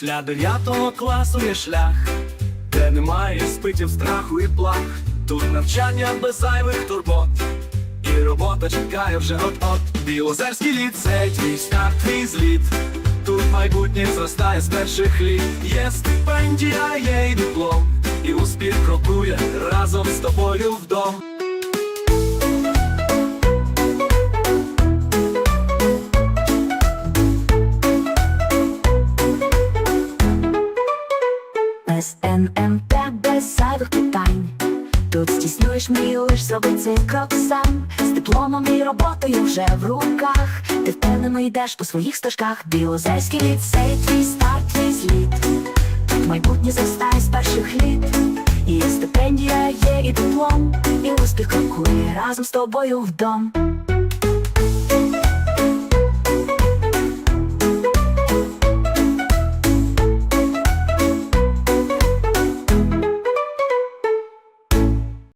Після дев'ятого класу є шлях, де немає спитів страху і плах. Тут навчання без зайвих турбот. І робота чекає вже от-от. Білозерський ліцей, твій старт, твій зліт. Тут майбутнє зростає з перших літ. Є стипендія, є й диплом. І успіх крокує разом з тобою вдом Без НМТ, без зайвих питань. Тут здійснюєш мрію, лиш цей крок сам. З дипломом і роботою вже в руках. Ти впевнено йдеш по своїх стежках. Білозерський ліцей, твій старт, твій зліт. Майбутнє зростає з перших літ. Є стипендія, є і диплом. І успіх крокує разом з тобою вдом